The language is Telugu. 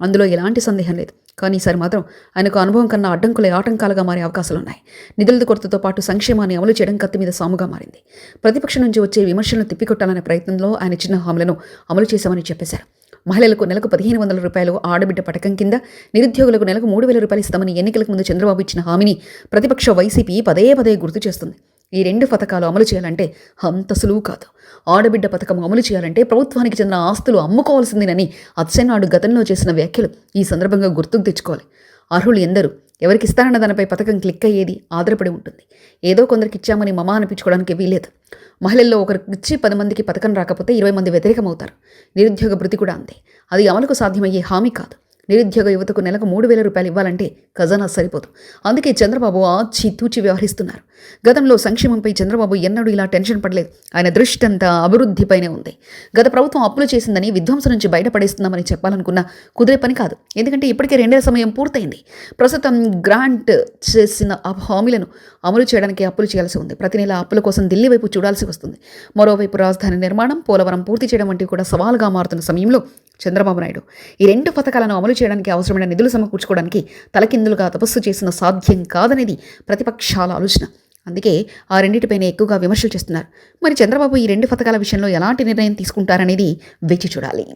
అందులో ఎలాంటి సందేహం లేదు. కానీ ఈసారి మాత్రం ఆయనకు అనుభవం కన్నా అడ్డంకులే ఆటంకాలుగా మారే అవకాశాలున్నాయి. నిధుల కొరతతో పాటు సంక్షేమాన్ని అమలు చేయడం కత్తి మీద సాముగా మారింది. ప్రతిపక్షం నుంచి వచ్చే విమర్శలను తిప్పికొట్టాలనే ప్రయత్నంలో ఆయన చిన్న హామీలను అమలు చేశామని చెప్పేశారు. మహిళలకు నెలకు పదిహేను వందల రూపాయలు ఆడబిడ్డ పథకం కింద నిరుద్యోగులకు నెలకు మూడు వేల రూపాయలు ఇస్తామని ఎన్నికలకు ముందు చంద్రబాబు ఇచ్చిన హామీని ప్రతిపక్ష వైసీపీ పదే పదే గుర్తు చేస్తుంది. ఈ రెండు పథకాలు అమలు చేయాలంటే అంత సులువు కాదు. ఆడబిడ్డ పథకం అమలు చేయాలంటే ప్రభుత్వానికి చెందిన ఆస్తులు అమ్ముకోవాల్సిందేనని అచ్చెన్నాడు గతంలో చేసిన వ్యాఖ్యలు ఈ సందర్భంగా గుర్తుకు తెచ్చుకోవాలి. అర్హులు ఎందరు? ఎవరికి ఇస్తారన్న దానిపై పథకం క్లిక్ అయ్యేది ఆధారపడి ఉంటుంది. ఏదో కొందరికి ఇచ్చామని మమా అనిపించుకోవడానికి వీలేదు మహిళల్లో ఒకరికి ఇచ్చి పది మందికి పథకం రాకపోతే ఇరవై మంది వ్యతిరేకమవుతారు. నిరుద్యోగ భృతి కూడా అంతే. అది అమలుకు సాధ్యమయ్యే హామీ కాదు. నిరుద్యోగ యువతకు నెలకు మూడు వేల రూపాయలు ఇవ్వాలంటే ఖజానా సరిపోదు. అందుకే చంద్రబాబు ఆచి తూచి వ్యవహరిస్తున్నారు. గతంలో సంక్షేమంపై చంద్రబాబు ఎన్నడూ ఇలా టెన్షన్ పడలేదు. ఆయన దృష్టి అంతా అభివృద్ధిపైనే ఉంది. గత ప్రభుత్వం అప్పులు చేసిందని విధ్వంసం నుంచి బయటపడేస్తున్నామని చెప్పాలనుకున్న కుదిరే పని కాదు. ఎందుకంటే ఇప్పటికే రెండేళ్ళ సమయం పూర్తయింది. ప్రస్తుతం గ్రాంట్ చేసిన హామీలను అమలు చేయడానికి అప్పులు చేయాల్సి ఉంది. ప్రతి నెల అప్పుల కోసం ఢిల్లీ వైపు చూడాల్సి వస్తుంది. మరోవైపు రాజధాని నిర్మాణం పోలవరం పూర్తి చేయడం వంటివి కూడా సవాలుగా మారుతున్న సమయంలో చంద్రబాబు నాయుడు ఈ రెండు పథకాలను అమలు చేయడానికి అవసరమైన నిధులు సమకూర్చుకోవడానికి తలకిందులుగా తపస్సు చేసిన సాధ్యం కాదనేది ప్రతిపక్షాల ఆలోచన. అందుకే ఆ రెండింటిపైన ఎక్కువగా విమర్శలు చేస్తున్నారు. మరి చంద్రబాబు ఈ రెండు పథకాల విషయంలో ఎలాంటి నిర్ణయం తీసుకుంటారనేది వేచి చూడాలి.